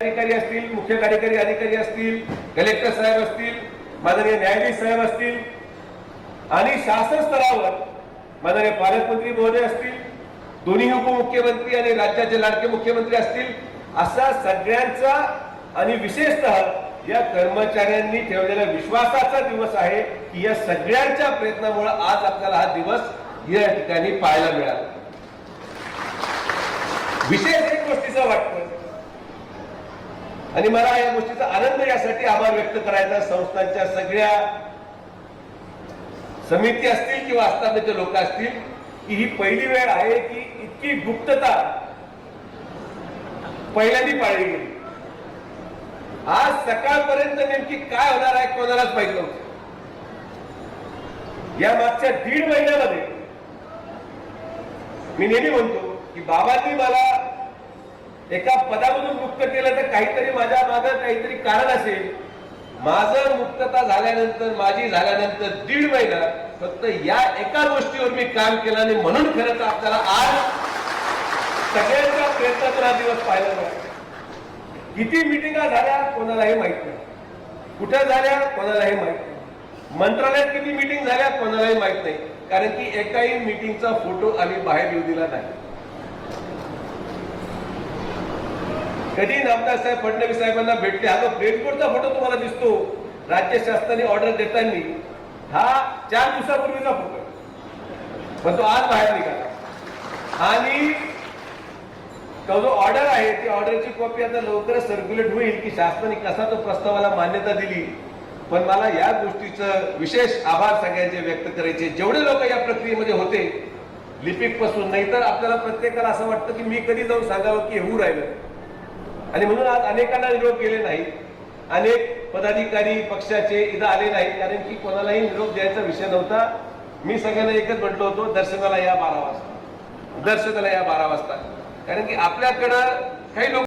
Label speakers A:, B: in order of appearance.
A: अधिकारी असतील मुख्य कार्यकारी अधिकारी असतील कलेक्टर साहेब असतील माननीय न्यायाधीश साहेब असतील आणि शासन स्तरावर माननीय पालकमंत्री महोदय असतील दोन्ही उपमुख्यमंत्री आणि राज्याचे लाडके मुख्यमंत्री असतील असा सगळ्यांचा आणि विशेषतः या कर्मचाऱ्यांनी ठेवलेला विश्वासाचा दिवस आहे की या सगळ्यांच्या प्रयत्नामुळे आज आपल्याला हा दिवस या ठिकाणी पाहायला मिळाला. विशेष एक गोष्टीचा वाटतं. आणि मला या गोष्टीचा आनंद यासाठी आभार व्यक्त करायचा. संस्थांच्या सगळ्या समिती असतील किंवा आस्थापनेचे लोक असतील की ही पहिली वेळ आहे की इतकी गुप्तता पहिल्यांदी पाळली गेली. आज सकाळपर्यंत नेमकी काय होणार आहे कोणालाच माहीत नव्हतं. या मागच्या दीड महिन्यामध्ये मी नेहमी म्हणतो की बाबांनी मला एका पदामधून मुक्त केलं तर काहीतरी माझ्या मागं काहीतरी कारण असेल. माझं मुक्तता झाल्यानंतर माझी झाल्यानंतर दीड महिना फक्त या एका गोष्टीवर मी काम केलं आणि म्हणून खरं तर आपल्याला आज सगळ्यांचा प्रयत्नातून दिवस पाहायला मिळाला. किती मिटिंगा झाल्या कोणालाही माहीत नाही. कुठे झाल्या कोणालाही माहीत नाही. मंत्रालयात किती मिटिंग झाल्या कोणालाही माहीत नाही. कारण की एकाही मिटिंगचा फोटो आम्ही बाहेर येऊ दिला नाही. कधी नामदार साहेब फडणवीस साहेबांना भेटले? हा जो ब्रेडकोटचा फोटो तुम्हाला दिसतो राज्य शासनाने ऑर्डर देताना हा चार दिवसापूर्वीचा फोटो पण तो आज बाहेर निघाला. आणि तो जो ऑर्डर आहे ती ऑर्डरची कॉपी आता लवकरच सर्क्युलेट होईल की शासनाने कसा तो प्रस्तावाला मान्यता दिली. पण मला या गोष्टीचं विशेष आभार सगळ्यांचे व्यक्त करायचे. जेवढे लोक या प्रक्रियेमध्ये होते लिपिकपासून नाही तर आपल्याला प्रत्येकाला असं वाटतं की मी कधी जाऊन सांगावं की होऊ राहिलं. आणि म्हणून आज अनेकांना निरोप गेले नाही अनेक पदाधिकारी पक्षाचे इथं आले नाहीत कारण की कोणालाही निरोप द्यायचा विषय नव्हता. मी सगळ्यांना एकच म्हटलो होतो दर्शनाला या बारा वाजता. दर्शनाला या बारा वाजता. कारण की आपल्याकडं काही लोक